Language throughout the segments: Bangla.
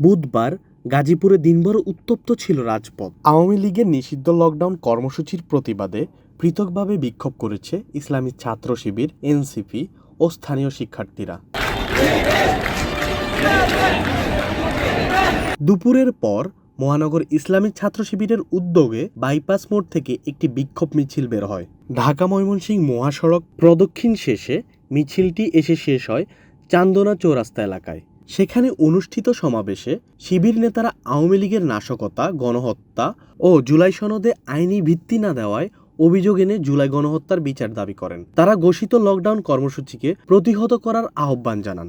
বুধবার গাজীপুরে দিনভর উত্তপ্ত ছিল রাজপথ। আওয়ামী লীগের নিষিদ্ধ লকডাউন কর্মসূচির প্রতিবাদে পৃথকভাবে বিক্ষোভ করেছে ইসলামী ছাত্র শিবির, এনসিপি ও স্থানীয় শিক্ষার্থীরা। দুপুরের পর মহানগর ইসলামী ছাত্র শিবিরের উদ্যোগে বাইপাস মোড় থেকে একটি বিক্ষোভ মিছিল বের হয়। ঢাকা ময়মনসিংহ মহাসড়ক প্রদক্ষিণ শেষে মিছিলটি এসে শেষ হয় চান্দনা চৌরাস্তা এলাকায়। সেখানে অনুষ্ঠিত সমাবেশে শিবির নেতারা আওয়ামী লীগের নাশকতা, গণহত্যা ও জুলাই সনদে আইনি ভিত্তি না দেওয়ায় অভিযোগ এনে জুলাই গণহত্যার বিচার দাবি করেন। তারা ঘোষিত লকডাউন কর্মসূচিকে প্রতিহত করার আহ্বান জানান।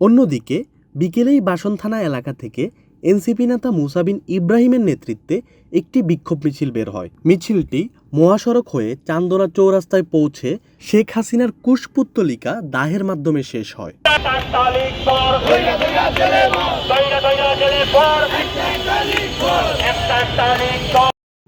অন্যদিকে বিকেলেই বাসন থানা এলাকা থেকে এনসিপি নেতা মুসাবিন ইব্রাহিমের নেতৃত্বে একটি বিক্ষোভ মিছিল বের হয়। মিছিলটি মহাসড়ক হয়ে চান্দনা চৌরাস্তায় পৌঁছে শেখ হাসিনার কুশপুত্তলিকা দাহের মাধ্যমে শেষ হয়।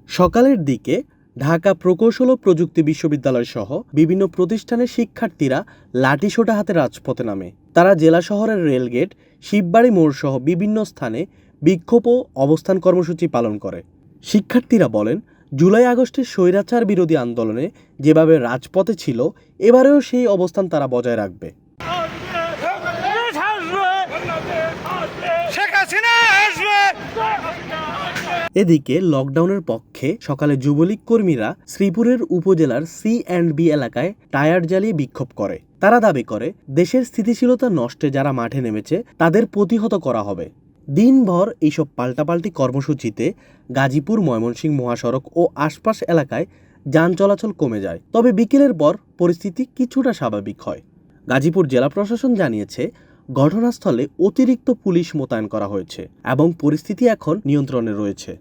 সকালের দিকে ঢাকা প্রকৌশল ও প্রযুক্তি বিশ্ববিদ্যালয় সহ বিভিন্ন প্রতিষ্ঠানের শিক্ষার্থীরা লাঠিসোঁটা হাতে রাজপথে নামে। তারা জেলা শহরের রেলগেট, শিববাড়ি মোড় সহ বিভিন্ন স্থানে বিক্ষোভ ও অবস্থান কর্মসূচি পালন করে। শিক্ষার্থীরা বলেন জুলাই আগস্টের স্বৈরাচার বিরোধী আন্দোলনে যেভাবে রাজপথে ছিল এবারেও সেই অবস্থান তারা বজায় রাখবে। এদিকে লকডাউনের পক্ষে সকালে যুবলীগ কর্মীরা শ্রীপুরের উপজেলার সি অ্যান্ড বি এলাকায় টায়ার জ্বালিয়ে বিক্ষোভ করে। তারা দাবি করে দেশের স্থিতিশীলতা নষ্টে যারা মাঠে নেমেছে তাদের প্রতিহত করা হবে। দিনভর এইসব পাল্টাপাল্টি কর্মসূচিতে গাজীপুর, ময়মনসিংহ মহাসড়ক ও আশপাশ এলাকায় যান চলাচল কমে যায়। তবে বিকেলের পর পরিস্থিতি কিছুটা স্বাভাবিক হয়। গাজীপুর জেলা প্রশাসন জানিয়েছে, ঘটনাস্থলে অতিরিক্ত পুলিশ মোতায়েন করা হয়েছে এবং পরিস্থিতি এখন নিয়ন্ত্রণে রয়েছে।